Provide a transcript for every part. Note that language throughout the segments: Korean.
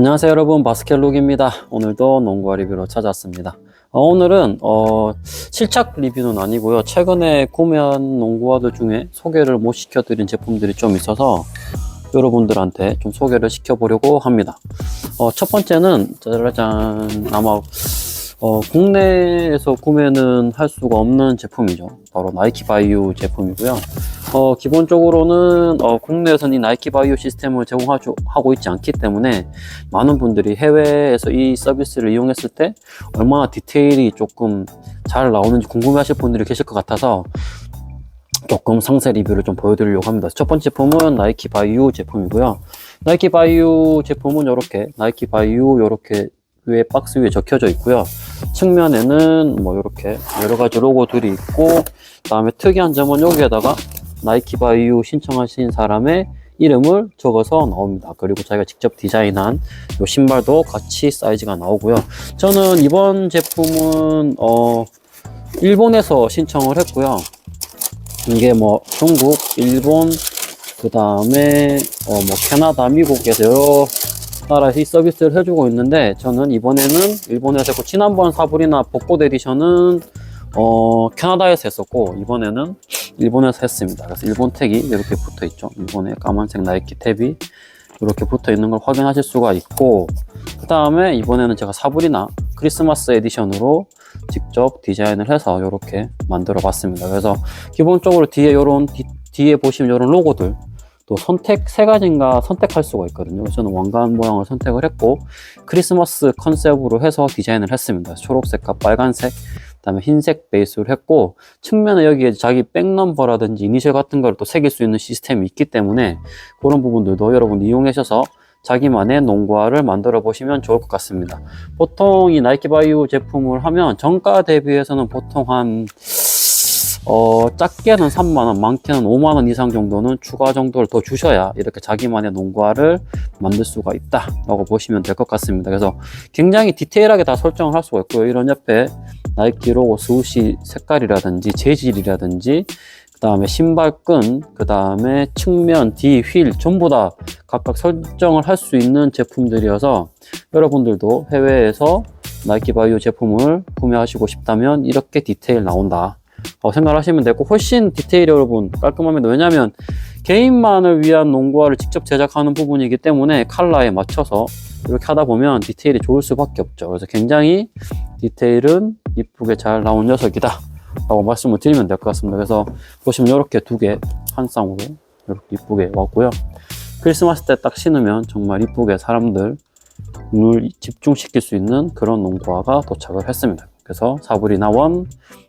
안녕하세요 여러분. 바스켓룩입니다. 오늘도 농구화 리뷰로 찾아왔습니다. 어, 오늘은 어, 실착 리뷰는 아니고요. 최근에 구매한 농구화들 중에 소개를 못 시켜드린 제품들이 좀 있어서 여러분들한테 좀 소개를 시켜보려고 합니다. 어, 첫 번째는 짜라잔 아마 어, 국내에서 구매는 할 수가 없는 제품이죠. 바로 나이키 바이오 제품이고요 어, 기본적으로는 어, 국내에서는 이 나이키 바이오 시스템을 제공하고 있지 않기 때문에 많은 분들이 해외에서 이 서비스를 이용했을 때 얼마나 디테일이 조금 잘 나오는지 궁금해하실 분들이 계실 것 같아서 조금 상세 리뷰를 좀 보여드리려고 합니다. 첫 번째 제품은 나이키 바이오 제품이고요. 나이키 바이오 제품은 이렇게 나이키 바이오 이렇게 위에 박스 위에 적혀져 있고요. 측면에는 뭐 이렇게 여러 가지 로고들이 있고 그다음에 특이한 점은 여기에다가 나이키 바이오 신청하신 사람의 이름을 적어서 나옵니다. 그리고 자기가 직접 디자인한 요 신발도 같이 사이즈가 나오고요. 저는 이번 제품은 어 일본에서 신청을 했고요. 이게 뭐 중국, 일본, 그 다음에 어 뭐 캐나다, 미국에서 여러 나라에서 이 서비스를 해주고 있는데 저는 이번에는 일본에서 했고 지난번 사불이나 벚꽃 에디션은 어 캐나다에서 했었고 이번에는 일본에서 했습니다. 그래서 일본 택이 이렇게 붙어 있죠. 일본의 까만색 나이키 탭이 이렇게 붙어 있는 걸 확인하실 수가 있고 그 다음에 이번에는 제가 사불이나 크리스마스 에디션으로 직접 디자인을 해서 이렇게 만들어 봤습니다. 그래서 기본적으로 뒤에 이런 뒤에 보시면 이런 로고들 또 선택 세 가지인가 선택할 수가 있거든요. 저는 왕관 모양을 선택을 했고 크리스마스 컨셉으로 해서 디자인을 했습니다. 초록색과 빨간색 그다음에 흰색 베이스로 했고 측면에 여기에 자기 백넘버라든지 이니셜 같은 걸 또 새길 수 있는 시스템이 있기 때문에 그런 부분들도 여러분 이용하셔서 자기만의 농구화를 만들어 보시면 좋을 것 같습니다. 보통 이 나이키 바이오 제품을 하면 정가 대비해서는 보통 한 어, 작게는 3만원, 많게는 5만원 이상 정도는 추가 정도를 더 주셔야 이렇게 자기만의 농구화를 만들 수가 있다 라고 보시면 될 것 같습니다. 그래서 굉장히 디테일하게 다 설정을 할 수가 있고요. 이런 옆에 나이키 로고 스우시 색깔이라든지 재질이라든지 그 다음에 신발끈, 그 다음에 측면, 뒤, 휠 전부 다 각각 설정을 할 수 있는 제품들이어서 여러분들도 해외에서 나이키 바이오 제품을 구매하시고 싶다면 이렇게 디테일 나온다 어, 생각하시면 되고 훨씬 디테일이 여러분 깔끔합니다. 왜냐하면 개인만을 위한 농구화를 직접 제작하는 부분이기 때문에 컬러에 맞춰서 이렇게 하다 보면 디테일이 좋을 수밖에 없죠. 그래서 굉장히 디테일은 이쁘게 잘 나온 녀석이다 라고 말씀을 드리면 될 것 같습니다. 그래서 보시면 이렇게 두 개 한 쌍으로 이렇게 이쁘게 왔고요. 크리스마스 때 딱 신으면 정말 이쁘게 사람들 눈을 집중시킬 수 있는 그런 농구화가 도착을 했습니다. 그래서 사불이 나온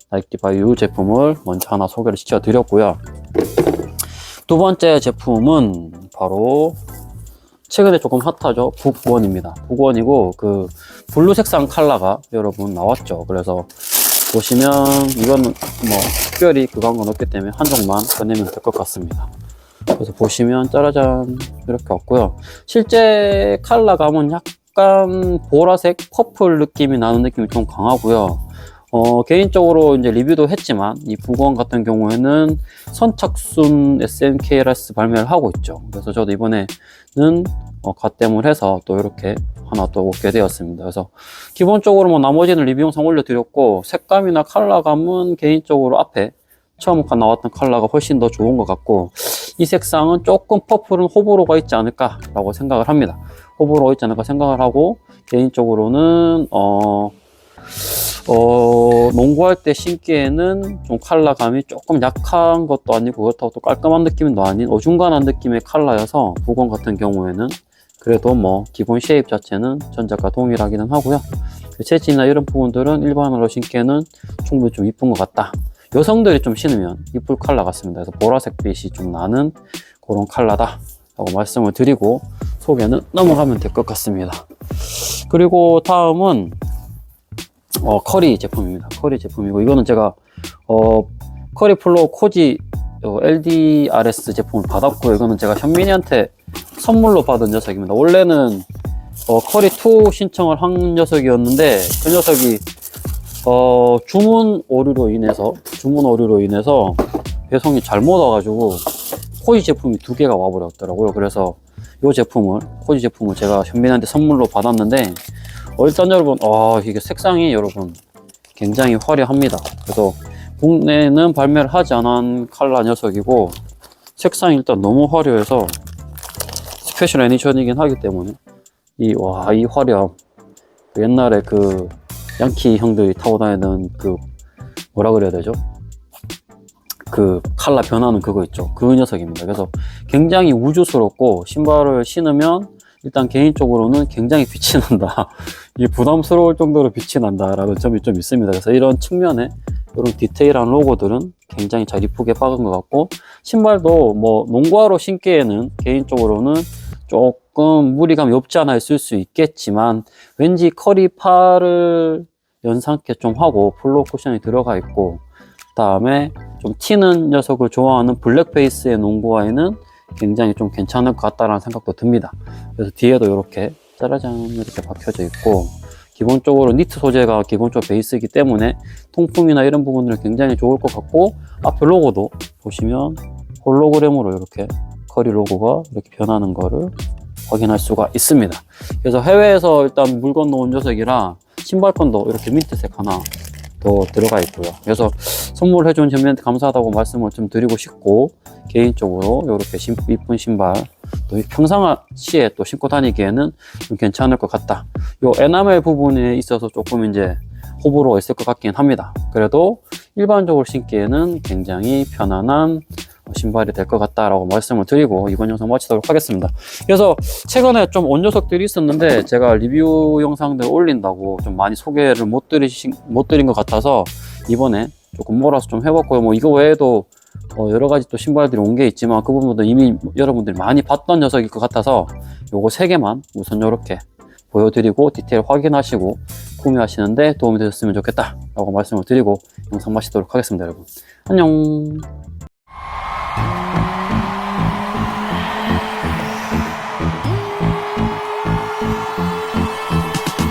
나이키 바이오 제품을 먼저 하나 소개를 시켜드렸고요. 두 번째 제품은 바로 최근에 조금 핫하죠. 북원입니다. 북원이고 그 블루 색상 컬러가 여러분 나왔죠. 그래서 보시면 이거는 뭐 특별히 그건 건 없기 때문에 한종만 꺼내면 될 것 같습니다. 그래서 보시면 짜라잔 이렇게 왔고요. 실제 컬러 감은 약 간 보라색 퍼플 느낌이 나는 느낌이 좀 강하고요. 어, 개인적으로 이제 리뷰도 했지만 이 북원 같은 경우에는 선착순 SMKRS 발매를 하고 있죠. 그래서 저도 이번에는 어, 가땜을 해서 또 이렇게 하나 또 얻게 되었습니다. 그래서 기본적으로 뭐 나머지는 리뷰 영상 올려드렸고 색감이나 컬러감은 개인적으로 앞에 처음 나왔던 컬러가 훨씬 더 좋은 것 같고 이 색상은 조금 퍼플은 호불호가 있지 않을까라고 생각을 합니다. 호불호가 있지 않을까 생각을 하고 개인적으로는 어, 어, 농구할 때 신기에는 좀 컬러감이 조금 약한 것도 아니고 그렇다고 또 깔끔한 느낌도 아닌 어중간한 느낌의 컬러여서 부건 같은 경우에는 그래도 뭐 기본 쉐입 자체는 전작과 동일하기는 하고요. 그 재질이나 이런 부분들은 일반으로 신기에는 충분히 좀 이쁜 것 같다. 여성들이 좀 신으면 이쁠 컬러 같습니다. 그래서 보라색 빛이 좀 나는 그런 컬러다. 라고 말씀을 드리고 소개는 넘어가면 될 것 같습니다. 그리고 다음은 어, 커리 제품입니다. 커리 제품이고 이거는 제가 어, 커리 플로 코지 어, LDRS 제품을 받았고요. 이거는 제가 현민이한테 선물로 받은 녀석입니다. 원래는 어, 커리2 신청을 한 녀석이었는데 그 녀석이 어, 주문 오류로 인해서 주문 오류로 인해서 배송이 잘못 와가지고 코지 제품이 두 개가 와버렸더라고요. 그래서 이 제품을 코지 제품을 제가 현민한테 선물로 받았는데 어, 일단 여러분 아 이게 색상이 여러분 굉장히 화려합니다. 그래서 국내는 발매를 하지 않은 칼라 녀석이고 색상이 일단 너무 화려해서 스페셜 에디션이긴 하기 때문에 이 와 이 화려함 그 옛날에 그 양키 형들이 타고 다니던 그 뭐라 그래야 되죠? 그 칼라 변하는 그거 있죠. 그 녀석입니다. 그래서 굉장히 우주스럽고 신발을 신으면 일단 개인적으로는 굉장히 빛이 난다. 이 부담스러울 정도로 빛이 난다 라는 점이 좀 있습니다. 그래서 이런 측면에 이런 디테일한 로고들은 굉장히 잘 이쁘게 박은 것 같고 신발도 뭐 농구화로 신기에는 개인적으로는 조금 무리감이 없지 않아 있을 수 있겠지만 왠지 커리 팔을 연상케 좀 하고 플로우 쿠션이 들어가 있고 그 다음에 좀 튀는 녀석을 좋아하는 블랙 베이스의 농구화에는 굉장히 좀 괜찮을 것 같다라는 생각도 듭니다. 그래서 뒤에도 이렇게 짜라잔 이렇게 박혀져 있고 기본적으로 니트 소재가 기본적으로 베이스이기 때문에 통풍이나 이런 부분들 굉장히 좋을 것 같고 앞에 로고도 보시면 홀로그램으로 이렇게 커리 로고가 이렇게 변하는 거를 확인할 수가 있습니다. 그래서 해외에서 일단 물 건너온 녀석이라 신발끈도 이렇게 민트색 하나 더 들어가 있고요. 그래서 선물해준 현미한테 감사하다고 말씀을 좀 드리고 싶고 개인적으로 이렇게 신, 이쁜 신발 또 평상시에 또 신고 다니기에는 좀 괜찮을 것 같다. 요 에나멜 부분에 있어서 조금 이제 호불호가 있을 것 같긴 합니다. 그래도 일반적으로 신기에는 굉장히 편안한 신발이 될 것 같다라고 말씀을 드리고 이번 영상 마치도록 하겠습니다. 그래서 최근에 좀 온 녀석들이 있었는데 제가 리뷰 영상들 올린다고 좀 많이 소개를 못 드리신 못 드린 것 같아서 이번에 조금 몰아서 좀 해봤고요. 뭐 이거 외에도 어, 여러 가지 또 신발들이 온 게 있지만 그 부분도 이미 여러분들이 많이 봤던 녀석일 것 같아서 요거 세 개만 우선 이렇게 보여드리고 디테일 확인하시고 구매하시는데 도움이 되셨으면 좋겠다라고 말씀을 드리고 영상 마치도록 하겠습니다, 여러분. 안녕.